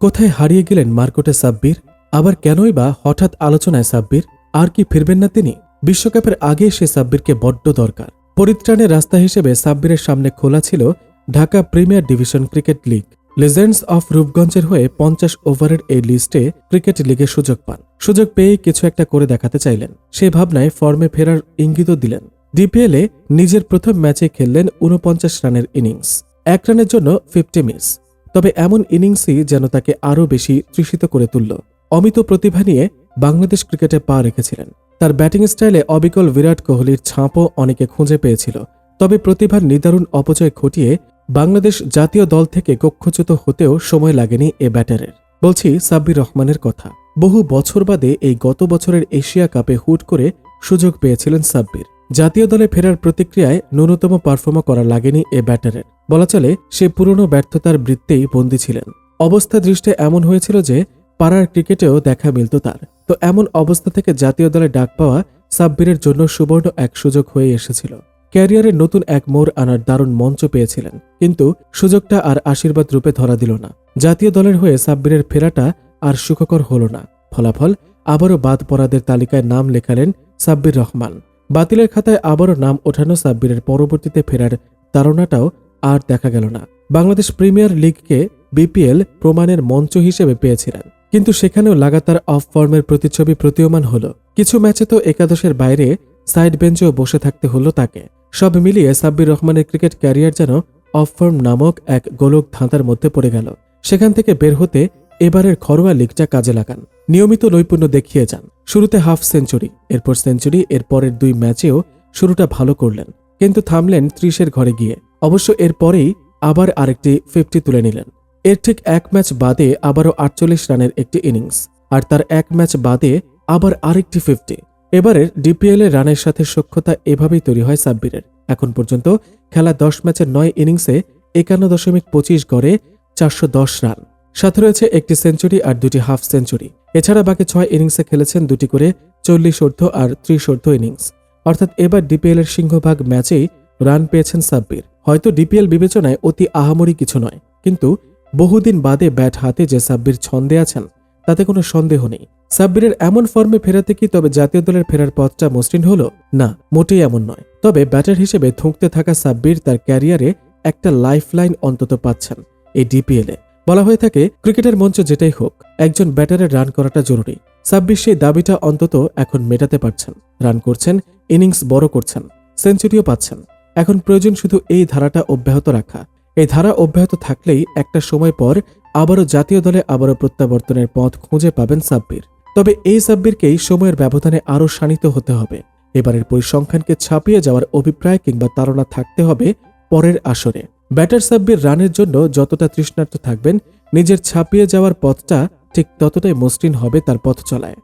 কোথায় হারিয়ে গেলেন মার্কোটে সাব্বির? আবার কেনই বা হঠাৎ আলোচনায় সাব্বির? আর কি ফিরবেন না তিনি? বিশ্বকাপের আগে সে সাব্বিরকে বড্ড দরকার। পরিত্রাণের রাস্তা হিসেবে সাব্বিরের সামনে খোলা ছিল Dhaka Premier Division Cricket League. Legends of রূপগঞ্জের হয়ে পঞ্চাশ ওভারের এই লিস্টে ক্রিকেট লিগে সুযোগ পান। সুযোগ পেয়ে কিছু একটা করে দেখাতে চাইলেন। সে ভাবনায় ফর্মে ফেরার ইঙ্গিতও দিলেন। ডিপিএলে নিজের প্রথম ম্যাচে খেললেন উনপঞ্চাশ রানের ইনিংস। এক রানের জন্য ফিফটি মিস তবে এমন ইনিংসই যেন তাকে আরও বেশি তৃষিত করে তুলল। অমিত প্রতিভা নিয়ে বাংলাদেশ ক্রিকেটে পা রেখেছিলেন। তার ব্যাটিং স্টাইলে অবিকল বিরাট কোহলির ছাঁপও অনেকে খুঁজে পেয়েছিল। তবে প্রতিভার নিদারুণ অপচয় ঘটিয়ে বাংলাদেশ জাতীয় দল থেকে কক্ষচ্যুত হতেও সময় লাগেনি এ ব্যাটারের। বলছি সাব্বির রহমানের কথা। বহু বছর বাদে এই গত বছরের এশিয়া কাপে হুট করে সুযোগ পেয়েছিলেন সাব্বির। জাতীয় দলে ফেরার প্রতিক্রিয়ায় ন্যূনতম পারফর্ম করা লাগেনি এ ব্যাটারের। বলা চলে, সে পুরনো ব্যর্থতার বৃত্তেই বন্দী ছিলেন। অবস্থা দৃষ্টে এমন হয়েছিল যে, পাড়ার ক্রিকেটেও দেখা মিলত তার। তো এমন অবস্থা থেকে জাতীয় দলে ডাক পাওয়া সাব্বিরের জন্য সুবর্ণ এক সুযোগ হয়ে এসেছিল। ক্যারিয়ারে নতুন এক মোড় আনার দারুণ মঞ্চ পেয়েছিলেন। কিন্তু সুযোগটা আর আশীর্বাদ রূপে ধরা দিল না। জাতীয় দলের হয়ে সাব্বিরের ফেরাটা আর সুখকর হল না। ফলাফল, আবারও বাদ পড়াদের তালিকায় নাম লেখালেন সাব্বির রহমান। বাতিলের খাতায় আবারও নাম ওঠানো সাব্বিরের পরবর্তীতে ফেরার তাড়নাটাও আর দেখা গেল না। বাংলাদেশ প্রিমিয়ার লিগকে বিপিএল প্রমাণের মঞ্চ হিসেবে পেয়েছিলেন। কিন্তু সেখানেও লাগাতার অফ ফর্মের প্রতিচ্ছবি প্রতীয়মান হল। কিছু ম্যাচে তো একাদশের বাইরে সাইড বেঞ্চেও বসে থাকতে হলো তাকে। সব মিলিয়ে সাব্বির রহমানের ক্রিকেট ক্যারিয়ার যেন অফ ফর্ম নামক এক গোলক ধাঁধার মধ্যে পড়ে গেল। সেখান থেকে বের হতে এবারের ঘরোয়া লিগটা কাজে লাগান। নিয়মিত নৈপুণ্য দেখিয়ে যান। শুরুতে হাফ সেঞ্চুরি, এরপর সেঞ্চুরি এর পরের দুই ম্যাচেও শুরুটা ভালো করলেন। কিন্তু থামলেন ত্রিশের ঘরে গিয়ে। অবশ্য এর পরেই আবার আরেকটি ফিফটি তুলে নিলেন। এর ঠিক এক ম্যাচ বাদে আবারও আটচল্লিশ রানের একটি ইনিংস, আর তার এক ম্যাচ বাদে আবার আরেকটি ফিফটি এবারের ডিপিএল এর রানের সাথে সক্ষতা এভাবেই তৈরি হয় সাব্বিরের। এখন পর্যন্ত খেলা দশ ম্যাচের নয় ইনিংসে একান্ন দশমিক পঁচিশ গড়ে চারশো দশ রান। সাথে রয়েছে একটি সেঞ্চুরি আর দুটি হাফ সেঞ্চুরি। এছাড়া বাকি ছয় ইনিংসে খেলেছেন দুটি করে চল্লিশ অর্ধ আর ত্রিশ অর্ধ ইনিংস। অর্থাৎ এবার ডিপিএল এর সিংহভাগ ম্যাচেই রান পেয়েছেন সাব্বির। হয়তো ডিপিএল বিবেচনায় অতি আহামরি কিছু নয়, কিন্তু বহুদিন বাদে ব্যাট হাতে যে সাব্বির ছন্দে আছেন, তাতে কোনো সন্দেহ নেই। সাব্বিরের এমন ফর্মে ফেরাতে কি তবে জাতীয় দলের ফেরার পথটা মসৃণ হলো? না, মোটেই এমন নয়। তবে ব্যাটার হিসেবে থুঁকতে থাকা সাব্বির তার ক্যারিয়ারে একটা লাইফলাইন অন্তত পাচ্ছেন এই ডিপিএলে। বলা হয়ে থাকে, ক্রিকেটের মঞ্চ যেটাই হোক, একজন ব্যাটারের রান করাটা জরুরি। সাব্বির সেই দাবিটা অন্তত এখন মেটাতে পারছেন। রান করছেন, ইনিংস বড় করছেন, সেঞ্চুরিও পাচ্ছেন। এখন প্রয়োজন শুধু এই ধারাটা অব্যাহত রাখা। এই ধারা অব্যাহত থাকলেই একটা সময় পর আবারও জাতীয় দলে আবারও প্রত্যাবর্তনের পথ খুঁজে পাবেন সাব্বির। তবে এই সাব্বিরকেই সময়ের ব্যবধানে আরও শানিত হতে হবে। এবারের পরিসংখ্যানকে ছাপিয়ে যাওয়ার অভিপ্রায় কিংবা তাড়না থাকতে হবে পরের আসরে। ব্যাটার সাব্বির রানের জন্য যতটা তৃষ্ণার্থ থাকবেন, নিজের ছাপিয়ে যাওয়ার পথটা ঠিক ততটাই মসৃণ হবে তার পথ চলায়।